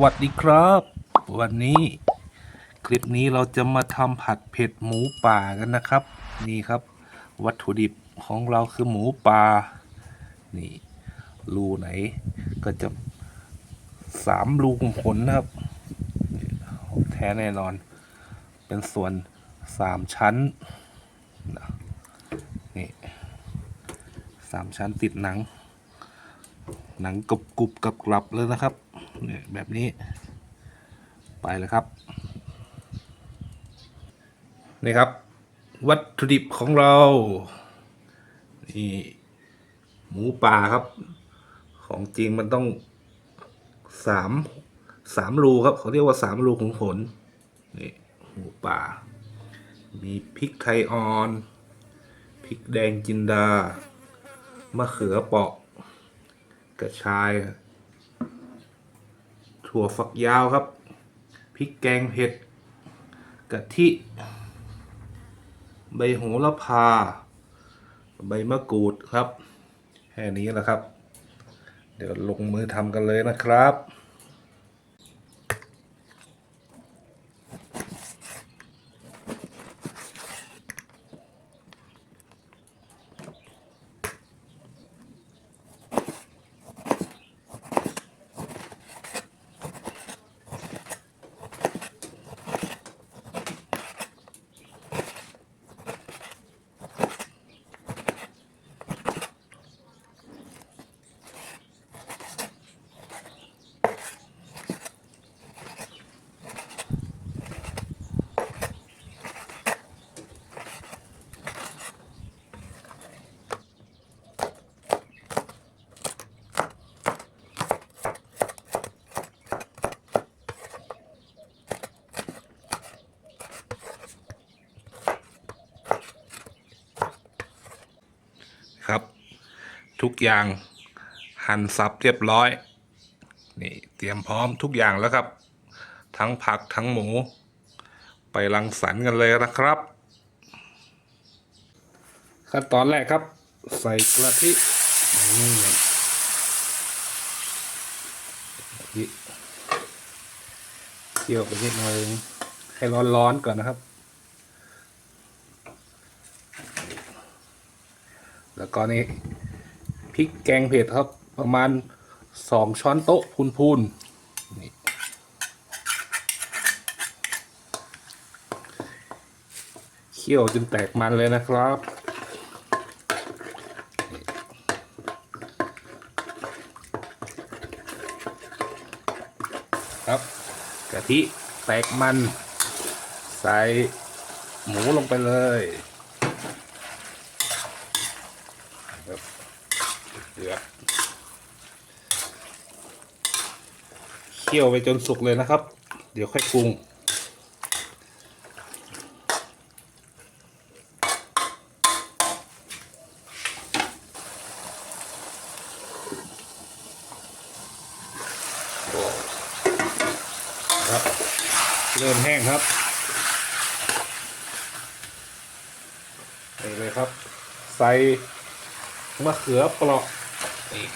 วัสดีครับ วันนี้คลิปนี้เราจะมาทำผัดเผ็ดหมูป่ากันนะครับ นี่ครับ วัตถุดิบของเราคือหมูป่านี่รูไหน ก็จะสามรูขุมขนนะครับ แท้แน่นอน เป็นส่วนสามชั้นนี่สามชั้นติดหนัง หนังกรุบกรุบกับกลับเลยนะครับ เนี่ยแบบนี้ ไปเลยครับ นี่ครับ วัตถุดิบของเรานี่หมูป่าครับ ของจริงมันต้องสามสามรูครับ เขาเรียกว่าสามรูของผลนี่หมูป่า มีพริกไทยอ่อนพริกแดงจินดามะเขือเปาะกระชาย ถั่วฝักยาวครับ พริกแกงเผ็ด กะทิ ใบโหระพา ใบมะกรูดครับ แค่นี้แหละครับ เดี๋ยวลงมือทำกันเลยนะครับครับ ทุกอย่างหั่นสับเรียบร้อย นี่เตรียมพร้อมทุกอย่างแล้วครับ ทั้งผักทั้งหมู ไปรังสรรค์กันเลยนะครับ ขั้นตอนแรกครับ ใส่กะทินี่กะทิเคี่ยวไปนิดหน่อยให้ร้อนๆก่อนนะครับ แล้วก็นี่ พริกแกงเผ็ดครับ ประมาณสองช้อนโต๊ะพูนๆนี่เคี่ยวจนแตกมันเลยนะครับครับกะทิแตกมัน ใส่หมูลงไปเลย ครับเดือดเคี่ยวไปจนสุกเลยนะครับ เดี๋ยวค่อยปรุง ครับ เริ่มแห้งครับนี่เลยครับ ใส่มะเขือเปราะนี่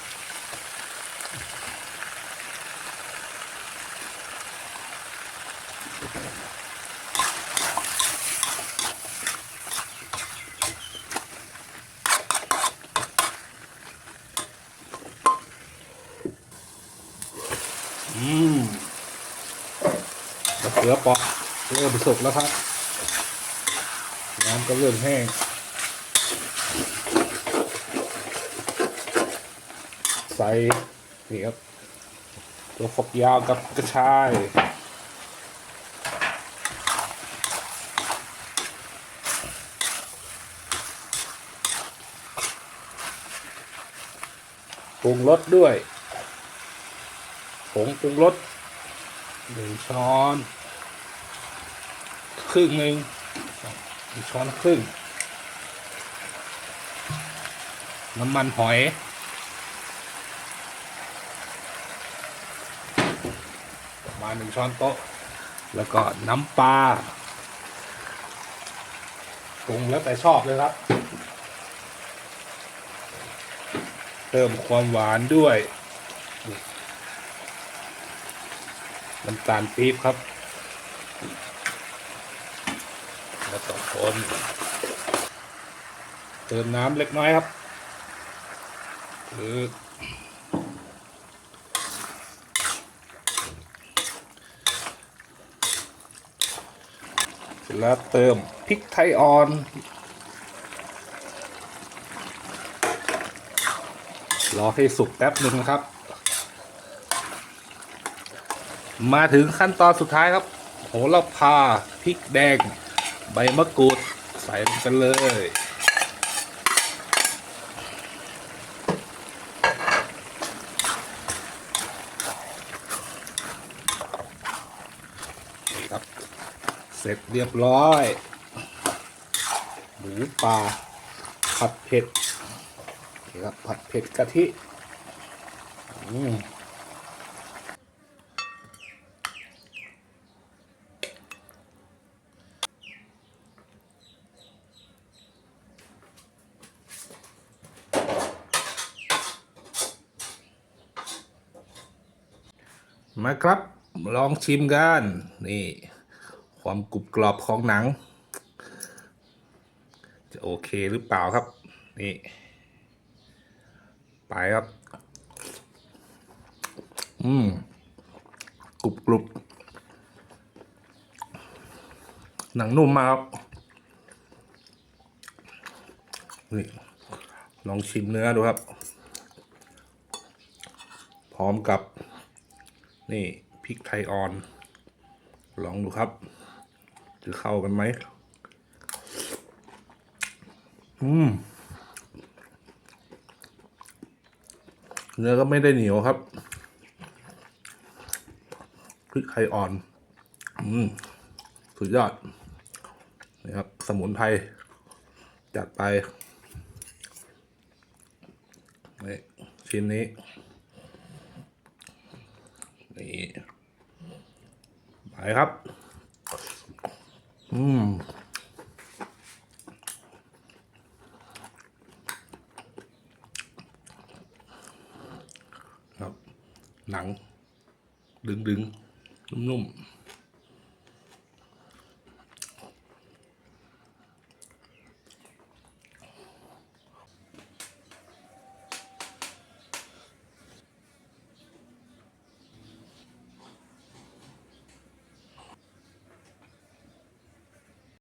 อืม มะเขือปราะเริ่มสุกแล้วครับ น้ำก็เริ่มแห้งใส่นี่ครับตัวฝักยาวกับกระชายปรุงรสด้วยผงปรุงรสหนึ่งช้อน รึ่งหนึ่งหนึ่งช้อนครึ่ง น้ำมันหอย ประมาณหนึ่งช้อนโต๊ะ แล้วก็น้ำปลาปรุงแล้วแต่ชอบเลยครับ เติมความหวานด้วย น้ำตาลปี๊บครับ แล้วก็คนเติมน้ำเล็กน้อยครับคือแล้วเติมพริกไทยอ่อน รอให้สุกแป๊บหนึ่งนะครับ มาถึงขั้นตอนสุดท้ายครับ โหระพาพริกแดง ใบมะกรูดใส่ลงกันเลย ครับ เสร็จเรียบร้อย หมูป่าผัดเผ็ดครับผัดเผ็ดกะทิ อืม มาครับลองชิมกันนี่ ความกรุบกรอบของหนัง จะโอเคหรือเปล่าครับ นี่ ไปครับ อืมกรุบกรุบหนังนุ่มมากครับนี่ลองชิมเนื้อดูครับ พร้อมกับ นี่พริกไทยอ่อน ลองดูครับ จะเข้ากันไหม อืม เนื้อก็ไม่ได้เหนียวครับ พริกไทยอ่อน อืม สุดยอดนี่ครับ สมุนไพร จัดไป นี่ชิ้นนี้ นี่ไปครับ อืมครับ หนัง ดึงดึง